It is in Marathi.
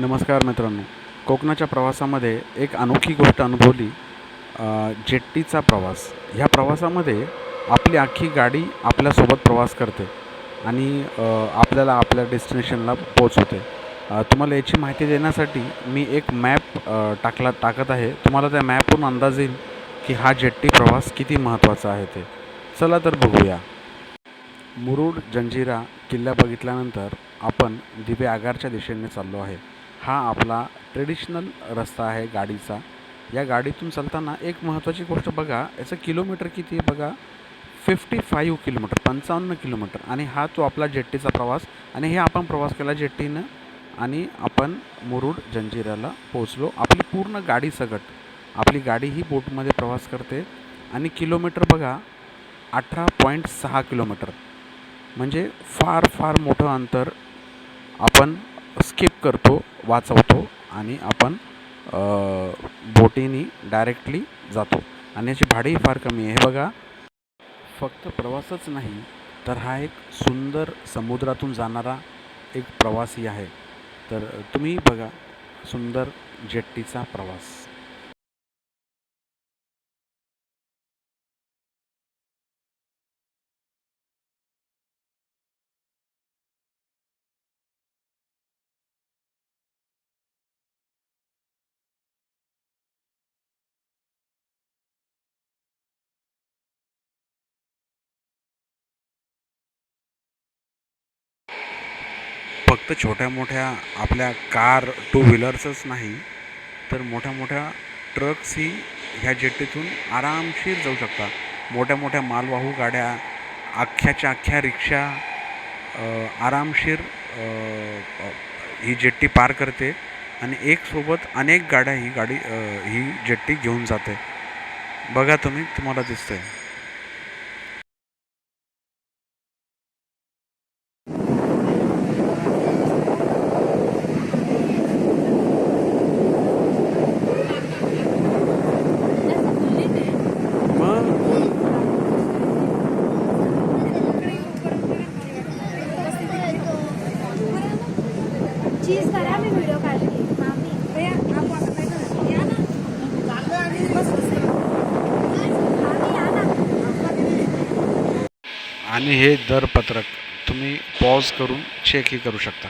नमस्कार मित्रांनो. कोकणाच्या प्रवासामध्ये एक अनोखी गोष्ट अनुभवली जेट्टीचा प्रवास. ह्या प्रवासामध्ये आपली अख्खी गाडी आपल्यासोबत प्रवास करते आणि आपल्याला आपल्या डेस्टिनेशनला पोचवते तुम्हाला याची माहिती देण्यासाठी मी एक मॅप टाकला टाकत आहे. तुम्हाला त्या मॅपवरून अंदाज येईल की हा जेट्टी प्रवास किती महत्त्वाचा आहे ते. चला तर बघूया. मुरुड जंजिरा किल्ला बघितल्यानंतर आपण दिवे आगारच्या दिशेने चाललो आहे. हा आपला ट्रेडिशनल रस्ता आहे गाडीचा. या गाडीतून चालताना एक महत्त्वाची गोष्ट बघा याचं किलोमीटर किती आहे बघा? फिफ्टी फाईव्ह किलोमीटर पंचावन्न किलोमीटर आणि हा तो आपला जेट्टीचा प्रवास आणि हे आपण प्रवास केला जेट्टीनं आणि आपण मुरुड जंजिराला पोचलो आपली पूर्ण गाडी सगट. आपली गाडी ही बोटमध्ये प्रवास करते. आणि किलोमीटर बघा अठरा पॉईंट सहा किलोमीटर म्हणजे फार फार मोठं अंतर आपण स्किप करतो वाचवतो आणि आपण बोटीनी बोटीने डायरेक्टली जातो. आणि याची भाडीही फार कमी आहे. हे बघा फक्त प्रवासच नाही तर हा एक सुंदर समुद्रातून जाणारा एक प्रवासी आहे. तर तुम्ही बघा सुंदर जेट्टीचा प्रवास. फक्त छोट्या मोठ्या आपल्या कार टू व्हीलर्सच नाही तर मोठ्या मोठ्या ट्रक्सही ह्या जेट्टीतून आरामशीर जाऊ शकतात. मोठ्या मोठ्या मालवाहू गाड्या अख्ख्याच्या अख्ख्या रिक्षा आरामशीर ही जेट्टी पार करते आणि एक सोबत अनेक गाड्या ही गाडी ही जेट्टी घेऊन जाते. बघा तुम्ही तुम्हाला दिसतंय. चीज करा मी व्हिडिओ ना आणि. हे दरपत्रक तुम्ही पॉज करून चेकही करू शकता.